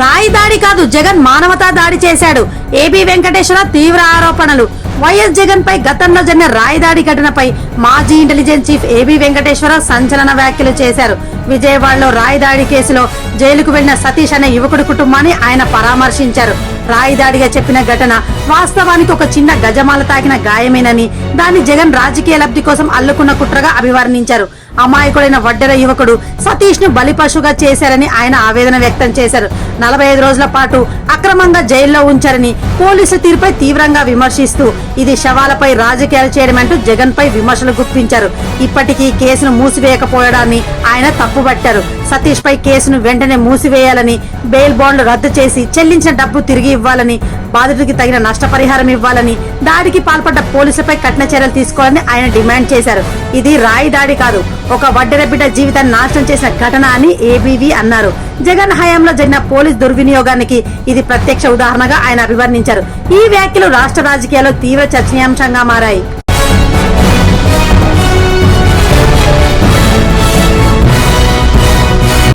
రాయి దాడి కాదు జగన్ మానవతా దాడి చేశాడు. ఏబీ వెంకటేశ్వర తీవ్ర ఆరోపణలు. వైఎస్ జగన్ పై గతంలో జరిగిన రాయిదాడి ఘటనపై మాజీ ఇంటెలిజెన్స్ చీఫ్ ఏబీ వెంకటేశ్వర సంచలన వ్యాఖ్యలు చేశారు. విజయవాడలో రాయిదాడి కేసులో జైలుకు వెళ్ళిన సతీష్ అనే యువకుడి కుటుంబాన్ని ఆయన పరామర్శించారు. రాయిదాడిగా చెప్పిన ఘటన వాస్తవానికి ఒక చిన్న గజమాల తాకిన గాయమేనని దాన్ని జగన్ రాజకీయ లబ్ధి కోసం అల్లుకున్న కుట్రగా అభివర్ణించారు. అమాయకుడైన వడ్డెర యువకుడు సతీష్ను బలిపశుగా చేశారని ఆయన ఆవేదన వ్యక్తం చేశారు. నలభై ఐదు రోజుల పాటు అక్రమంగా జైల్లో ఉంచారని పోలీసు తీరుపై తీవ్రంగా విమర్శిస్తూ ఇది శవాలపై రాజకీయాలు చేయడమంటూ జగన్ పై విమర్శలు గుప్పించారు. ఇప్పటికీ కేసును మూసివేయకపోవడాన్ని ఆయన తప్పుపట్టారు సతీష్ పై కేసును వెంటనే మూసివేయాలని బెయిల్ బాండ్లు రద్దు చేసి చెల్లించిన డబ్బు తిరిగి ఇవ్వాలని బాధితుడికి తగిన నష్టపరిహారం ఇవ్వాలని దాడికి పాల్పడ్డ పోలీసులపై కఠిన చర్యలు తీసుకోవాలని ఆయన డిమాండ్ చేశారు. ఇది రాయి దాడి కాదు ఒక వడ్డెర బిడ్డ జీవితాన్ని నాశనం చేసిన ఘటన అని ఏబీవీ అన్నారు. జగన్ హయాంలో జరిగిన పోలీస్ దుర్వినియోగానికి ఇది ప్రత్యక్ష ఉదాహరణగా ఆయన అభివర్ణించారు. ఈ వ్యాఖ్యలు రాష్ట్ర రాజకీయాల్లో తీవ్ర చర్చనీయాంశంగా మారాయి.